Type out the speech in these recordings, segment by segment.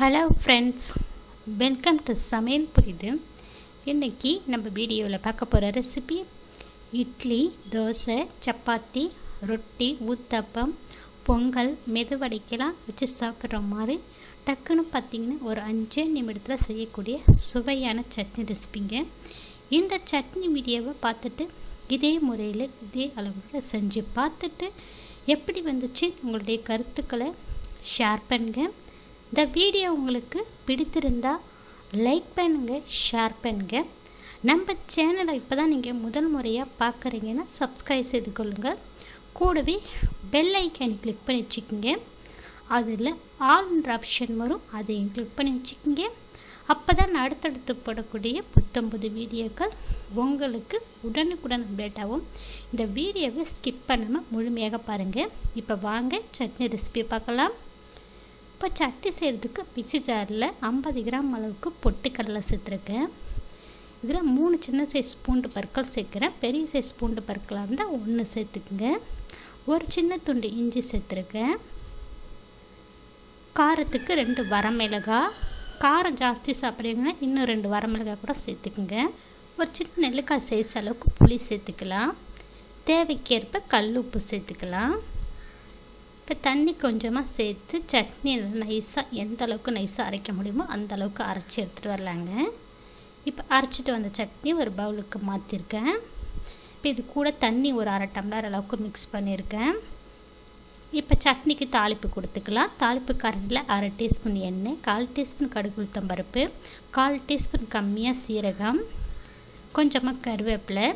Hello friends welcome to சமையல் புரிது இன்றைக்கி நம்ம வீடியோவில் பார்க்க போகிற ரெசிபி இட்லி தோசை சப்பாத்தி ரொட்டி ஊத்தப்பம் பொங்கல் மெதுவடைக்கெல்லாம் வச்சு சாப்பிட்ற மாதிரி டக்குன்னு பார்த்திங்கன்னா ஒரு அஞ்சு நிமிடத்தில் செய்யக்கூடிய சுவையான சட்னி ரெசிபிங்க இந்த சட்னி வீடியோவை பார்த்துட்டு இதே முறையில் இதே அளவில் செஞ்சு பார்த்துட்டு எப்படி வந்துச்சு உங்களுடைய கருத்துக்களை ஷேர் பண்ணுங்கள் இந்த வீடியோ உங்களுக்கு பிடித்திருந்தால் லைக் பண்ணுங்க ஷேர் பண்ணுங்க. நம்ம சேனலை இப்போ தான் நீங்கள் முதல் முறையாக பார்க்குறீங்கன்னா சப்ஸ்கிரைப் செய்து கொள்ளுங்கள் கூடவே பெல் ஐக்கன் கிளிக் பண்ணி வச்சுக்கோங்க. அதில் ஆல்ன்ற ஆப்ஷன் வரும் அதையும் கிளிக் பண்ணி வச்சுக்கோங்க. அப்போ தான் அடுத்தடுத்து போடக்கூடிய புத்தம்புது வீடியோக்கள் உங்களுக்கு உடனுக்குடன் அப்டேட் ஆகும். இந்த வீடியோவை ஸ்கிப் பண்ணாமல் முழுமையாக பாருங்கள் இப்போ வாங்க சட்னி ரெசிபி பார்க்கலாம். இப்போ சட்னி செய்கிறதுக்கு மிக்சி ஜாரில் ஐம்பது கிராம் அளவுக்கு பொட்டுக்கடலை சேர்த்துருக்கேன். இதில் மூணு சின்ன சைஸ் பூண்டு பற்கள் சேர்க்குறேன். பெரிய சைஸ் பூண்டு பற்களாக இருந்தால் ஒன்று சேர்த்துக்குங்க. ஒரு சின்ன துண்டு இஞ்சி சேர்த்துருக்கேன். காரத்துக்கு ரெண்டு வரமிளகாய். காரம் ஜாஸ்தி சாப்பிட்றீங்கன்னா இன்னும் ரெண்டு வரமிளகாய் கூட சேர்த்துக்குங்க. ஒரு சின்ன நெல்லிக்காய் சைஸ் அளவுக்கு புளி சேர்த்துக்கலாம். தேவைக்கேற்ப கல் உப்பு சேர்த்துக்கலாம். இப்போ தண்ணி கொஞ்சமாக சேர்த்து சட்னி நைஸாக எந்த அளவுக்கு நைஸாக அரைக்க முடியுமோ அந்த அளவுக்கு அரைச்சி எடுத்துகிட்டு வரலாங்க. இப்போ அரைச்சிட்டு வந்த சட்னி ஒரு பவுலுக்கு மாற்றிருக்கேன் இப்போ இது கூட தண்ணி ஒரு அரை டம்ளர் அளவுக்கு மிக்ஸ் பண்ணியிருக்கேன் இப்போ சட்னிக்கு தாளிப்பு கொடுத்துக்கலாம். தாளிப்பு கரண்டில் அரை டீஸ்பூன் எண்ணெய் கால் டீஸ்பூன் கடுகு பருப்பு கால் டீஸ்பூன் கம்மியாக சீரகம் கொஞ்சமாக கருவேப்பிலை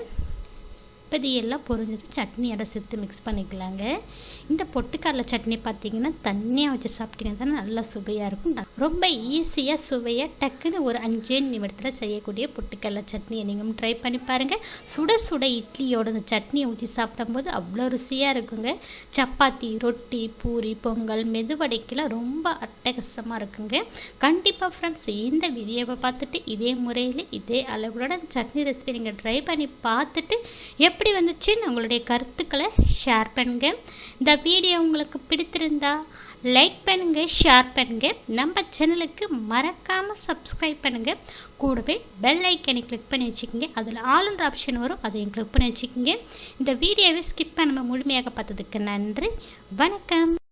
இப்போதையெல்லாம் இது சட்னியோட சேர்த்து மிக்ஸ் பண்ணிக்கலாங்க. இந்த பொட்டுக்கடலை சட்னி பார்த்தீங்கன்னா தண்ணியாக வச்சு சாப்பிட்டீங்கன்னா தான் நல்லா சுவையாக இருக்கும். ரொம்ப ஈஸியாக சுவையாக டக்குன்னு ஒரு அஞ்சே நிமிடத்தில் செய்யக்கூடிய பொட்டுக்கடலை சட்னியை நீங்கள் ட்ரை பண்ணி பாருங்கள் சுட சுட இட்லியோட இந்த சட்னியை ஊற்றி சாப்பிடும்போது அவ்வளோ ருசியாக இருக்குங்க. சப்பாத்தி ரொட்டி பூரி பொங்கல் மெதுவடைக்கெல்லாம் ரொம்ப அட்டகசமாக இருக்குங்க. கண்டிப்பாக ஃப்ரெண்ட்ஸ் இந்த வீடியோவை பார்த்துட்டு இதே முறையில் இதே அளவுகளோட சட்னி ரெசிபி நீங்கள் ட்ரை பண்ணி பார்த்துட்டு எப்படி எப்படி வந்துச்சுன்னு உங்களுடைய கருத்துக்களை ஷேர் பண்ணுங்க. இந்த வீடியோ உங்களுக்கு பிடித்திருந்தா லைக் பண்ணுங்க ஷேர் பண்ணுங்க. நம்ம சேனலுக்கு மறக்காமல் சப்ஸ்கிரைப் பண்ணுங்க. கூடவே பெல் ஐக்கனை கிளிக் பண்ணி வச்சுக்கோங்க. அதில் ஆளுன்ற ஆப்ஷன் வரும். அதையும் கிளிக் பண்ணி வச்சுக்கோங்க. இந்த வீடியோவை ஸ்கிப் பண்ணாமல் முழுமையாக பார்த்ததுக்கு நன்றி. வணக்கம்.